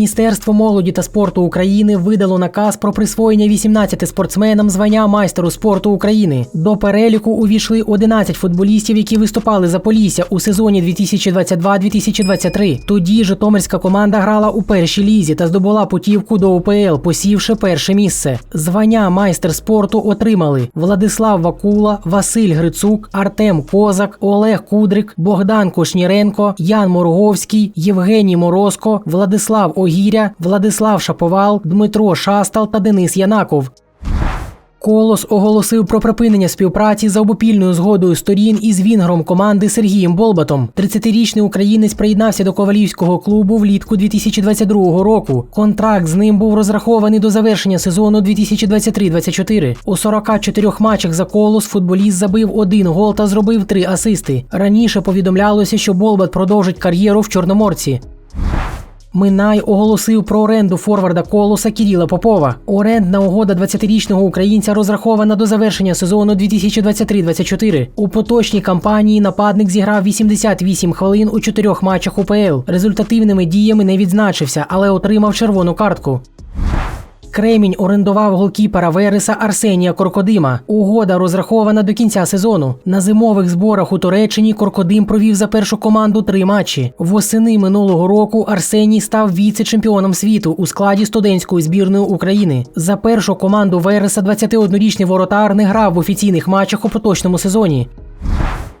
Міністерство молоді та спорту України видало наказ про присвоєння 18 спортсменам звання майстеру спорту України. До переліку увійшли 11 футболістів, які виступали за Полісся у сезоні 2022-2023. Тоді Житомирська команда грала у першій лізі та здобула путівку до УПЛ, посівши перше місце. Звання майстер спорту отримали Владислав Вакула, Василь Грицук, Артем Козак, Олег Кудрик, Богдан Кошніренко, Ян Морговський, Євгеній Морозко, Владислав Огіря, Владислав Шаповал, Дмитро Шастал та Денис Янаков. Колос оголосив про припинення співпраці за обопільною згодою сторін із вінгром команди Сергієм Болбатом. 30-річний українець приєднався до ковалівського клубу влітку 2022 року. Контракт з ним був розрахований до завершення сезону 2023-24. У 44 матчах за колос футболіст забив один гол та зробив три асисти. Раніше повідомлялося, що Болбат продовжить кар'єру в Чорноморці. Минай оголосив про оренду форварда колоса Кіріла Попова. Орендна угода 20-річного українця розрахована до завершення сезону 2023-24. У поточній кампанії нападник зіграв 88 хвилин у чотирьох матчах УПЛ. Результативними діями не відзначився, але отримав червону картку. Кремінь орендував голкіпера Вереса Арсенія Коркодима. Угода розрахована до кінця сезону. На зимових зборах у Туреччині Коркодим провів за першу команду три матчі. Восени минулого року Арсеній став віце-чемпіоном світу у складі студентської збірної України. За першу команду Вереса 21-річний воротар не грав в офіційних матчах у поточному сезоні.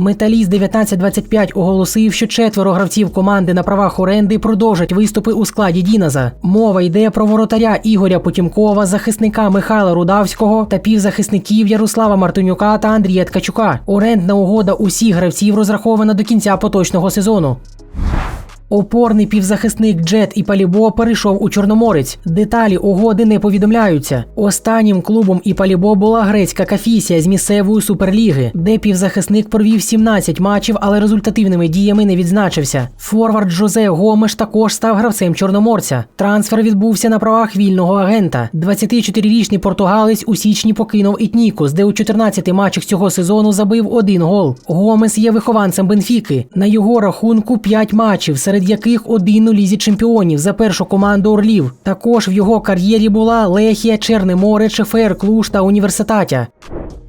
Металіст 1925 оголосив, що четверо гравців команди на правах оренди продовжать виступи у складі Діназа. Мова йде про воротаря Ігоря Потімкова, захисника Михайла Рудавського та півзахисників Ярослава Мартинюка та Андрія Ткачука. Орендна угода усіх гравців розрахована до кінця поточного сезону. Опорний півзахисник Джет і Палібо перейшов у Чорноморець. Деталі угоди не повідомляються. Останнім клубом і Палібо була грецька кафісія з місцевої суперліги, де півзахисник провів 17 матчів, але результативними діями не відзначився. Форвард Жозе Гомеш також став гравцем Чорноморця. Трансфер відбувся на правах вільного агента. 24-річний португалець у січні покинув Ітнікус, де у 14 матчах цього сезону забив один гол. Гомес є вихованцем Бенфіки. На його рахунку 5 матчів, серед яких один у лізі чемпіонів за першу команду Орлів. Також в його кар'єрі була Лехія, Черне море, Чефер, Клуж та Університатя.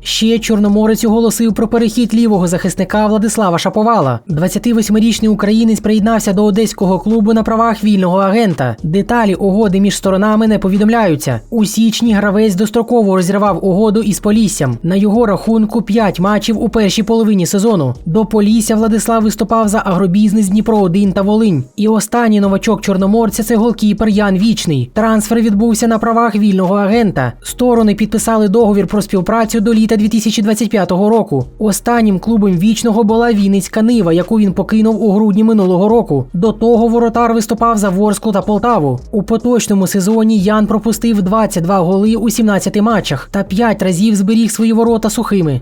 Ще Чорноморець оголосив про перехід лівого захисника Владислава Шаповала. 28-річний українець приєднався до одеського клубу на правах вільного агента. Деталі угоди між сторонами не повідомляються. У січні гравець достроково розірвав угоду із Поліссям. На його рахунку 5 матчів у першій половині сезону. До Полісся Владислав виступав за агробізнес Дніпро 1 та Волинь. І останній новачок Чорноморця це голкіпер Ян Вічний. Трансфер відбувся на правах вільного агента. Сторони підписали договір про співпрацю до літа 2025 року. Останнім клубом вічного була Вінницька Нива, яку він покинув у грудні минулого року. До того воротар виступав за Ворску та Полтаву. У поточному сезоні Ян пропустив 22 голи у 17 матчах та 5 разів зберіг свої ворота сухими.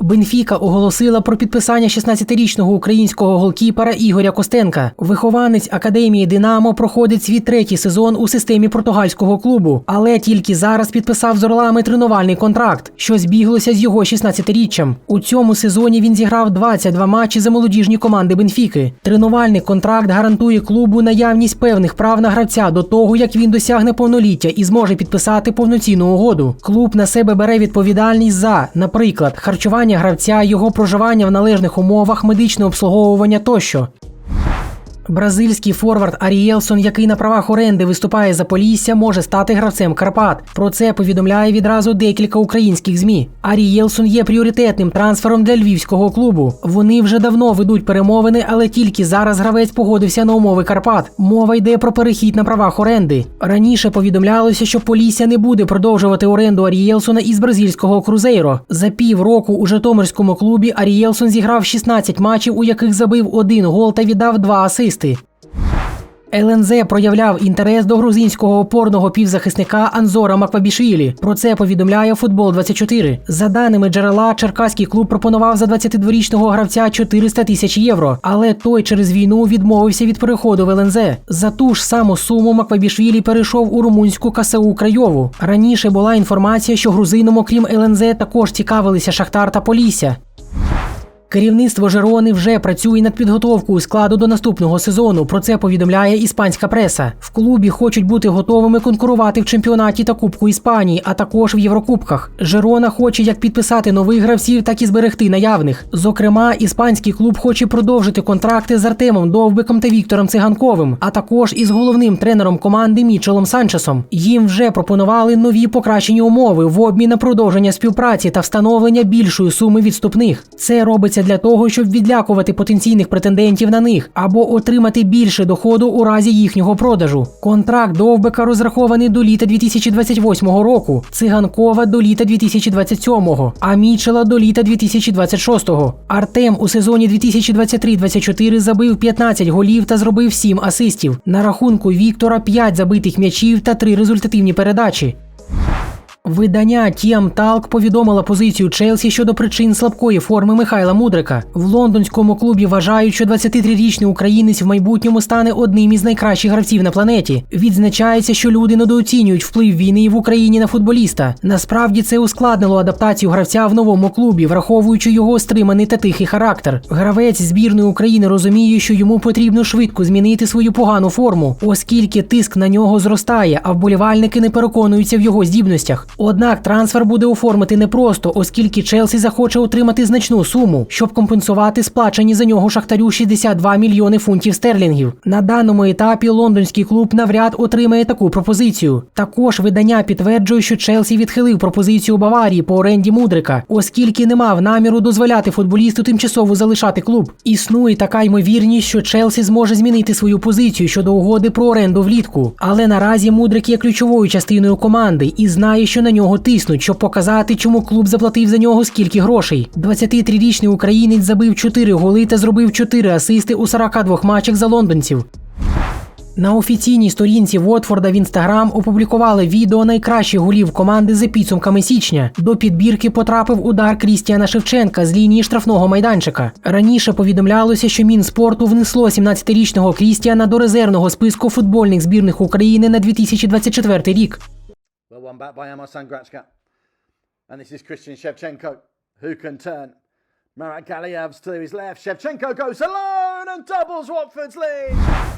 Бенфіка оголосила про підписання 16-річного українського голкіпера Ігоря Костенка. Вихованець академії Динамо проходить свій третій сезон у системі португальського клубу, але тільки зараз підписав з орлами тренувальний контракт, що збіглося з його 16-річчям. У цьому сезоні він зіграв 22 матчі за молодіжні команди Бенфіки. Тренувальний контракт гарантує клубу наявність певних прав на гравця до того, як він досягне повноліття і зможе підписати повноцінну угоду. Клуб на себе бере відповідальність за, наприклад, харчування гравця, його проживання в належних умовах, медичне обслуговування тощо. Бразильський форвард Арієлсон, який на правах оренди виступає за Полісся, може стати гравцем Карпат. Про це повідомляє відразу декілька українських змі. Арієлсон є пріоритетним трансфером для львівського клубу. Вони вже давно ведуть перемовини, але тільки зараз гравець погодився на умови Карпат. Мова йде про перехід на правах оренди. Раніше повідомлялося, що Полісся не буде продовжувати оренду Арієлсона із бразильського крузейро. За пів року у Житомирському клубі Арієлсон зіграв 16 матчів, у яких забив один гол та віддав два асисти. ЛНЗ проявляв інтерес до грузинського опорного півзахисника Анзора Маквабішвілі. Про це повідомляє Футбол 24 За даними джерела, черкаський клуб пропонував за 22-річного гравця 400 тисяч євро, але той через війну відмовився від переходу в ЛНЗ. За ту ж саму суму Маквабішвілі перейшов у румунську КСУ Крайову. Раніше була інформація, що грузином, окрім ЛНЗ, також цікавилися Шахтар та Полісся. Керівництво Жерони вже працює над підготовкою складу до наступного сезону. Про це повідомляє іспанська преса. В клубі хочуть бути готовими конкурувати в чемпіонаті та Кубку Іспанії, а також в Єврокубках. Жерона хоче як підписати нових гравців, так і зберегти наявних. Зокрема, іспанський клуб хоче продовжити контракти з Артемом Довбиком та Віктором Циганковим, а також із головним тренером команди Мічелом Санчесом. Їм вже пропонували нові покращені умови в обмін на продовження співпраці та встановлення більшої суми відступних. Це робиться для того, щоб відлякувати потенційних претендентів на них або отримати більше доходу у разі їхнього продажу. Контракт Довбика розрахований до літа 2028 року, циганкова до літа 2027, а Мічела до літа 2026. Артем у сезоні 2023-24 забив 15 голів та зробив 7 асистів. На рахунку Віктора 5 забитих м'ячів та 3 результативні передачі. Видання Тіам Талк повідомило позицію Челсі щодо причин слабкої форми Михайла Мудрика. В лондонському клубі вважають, що 23-річний українець в майбутньому стане одним із найкращих гравців на планеті. Відзначається, що люди недооцінюють вплив війни в Україні на футболіста. Насправді це ускладнило адаптацію гравця в новому клубі, враховуючи його стриманий та тихий характер. Гравець збірної України розуміє, що йому потрібно швидко змінити свою погану форму, оскільки тиск на нього зростає, а вболівальники не переконуються в його здібностях. Однак трансфер буде оформити непросто, оскільки Челсі захоче отримати значну суму, щоб компенсувати сплачені за нього шахтарю 62 мільйони фунтів стерлінгів. На даному етапі лондонський клуб навряд отримає таку пропозицію. Також видання підтверджує, що Челсі відхилив пропозицію Баварії по оренді Мудрика, оскільки не мав наміру дозволяти футболісту тимчасово залишати клуб. Існує така ймовірність, що Челсі зможе змінити свою позицію щодо угоди про оренду влітку. Але наразі Мудрик є ключовою частиною команди і знає, що на нього тиснуть, щоб показати, чому клуб заплатив за нього скільки грошей. 23-річний українець забив 4 голи та зробив 4 асисти у 42 матчах за лондонців. На офіційній сторінці Вотфорда в інстаграм опублікували відео найкращих голів команди за підсумками січня. До підбірки потрапив удар Крістіана Шевченка з лінії штрафного майданчика. Раніше повідомлялося, що Мінспорту внесло 17-річного Крістіана до резервного списку футбольних збірних України на 2024 рік. Well, one back by Amarsan Gratchka. And this is Christian Shevchenko, who can turn. Marat Galiyev's to his left. Shevchenko goes alone and doubles Watford's lead.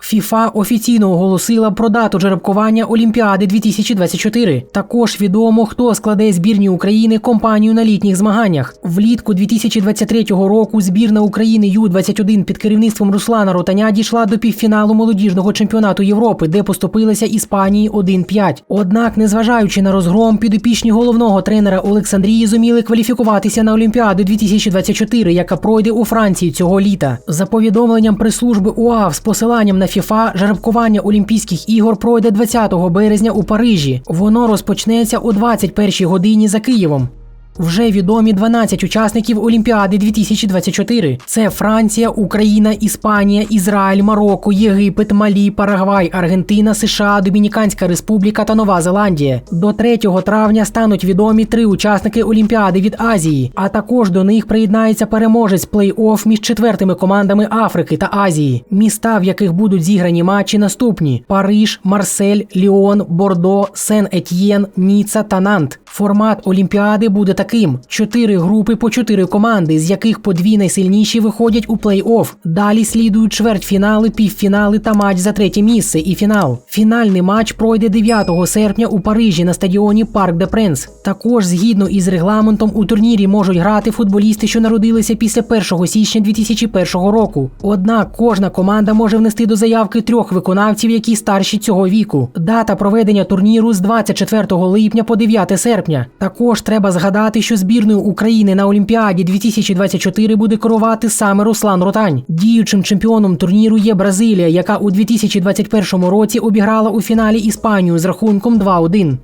ФІФА офіційно оголосила про дату жеребкування Олімпіади 2024. Також відомо, хто складе збірні України компанію на літніх змаганнях. Влітку 2023 року збірна України Ю-21 під керівництвом Руслана Ротаня дійшла до півфіналу молодіжного чемпіонату Європи, де поступилася Іспанії 1-5. Однак, незважаючи на розгром, підопічні головного тренера Олександрії зуміли кваліфікуватися на Олімпіаду 2024, яка пройде у Франції цього літа. За повідомленням прес-служби УАВ з посиланням на ФІФА, жеребкування Олімпійських ігор пройде 20 березня у Парижі. Воно розпочнеться о 21 годині за Києвом. Вже відомі 12 учасників Олімпіади 2024. Це Франція, Україна, Іспанія, Ізраїль, Марокко, Єгипет, Малі, Парагвай, Аргентина, США, Домініканська Республіка та Нова Зеландія. До 3 травня стануть відомі три учасники Олімпіади від Азії, а також до них приєднається переможець плей-офф між четвертими командами Африки та Азії. Міста, в яких будуть зіграні матчі, наступні: Париж, Марсель, Ліон, Бордо, Сен-Етьєн, Ніца та Нант. Формат Олімпіади буде такий таким: чотири групи по чотири команди, з яких по дві найсильніші виходять у плей-офф. Далі слідують чвертьфінали, півфінали та матч за третє місце і фінал. Фінальний матч пройде 9 серпня у Парижі на стадіоні Парк де Пренс. Також згідно із регламентом у турнірі можуть грати футболісти, що народилися після 1 січня 2001 року. Однак кожна команда може внести до заявки трьох виконавців, які старші цього віку. Дата проведення турніру з 24 липня по 9 серпня. Також треба згадати, що збірною України на Олімпіаді 2024 буде керувати саме Руслан Ротань. Діючим чемпіоном турніру є Бразилія, яка у 2021 році обіграла у фіналі Іспанію з рахунком 2-1.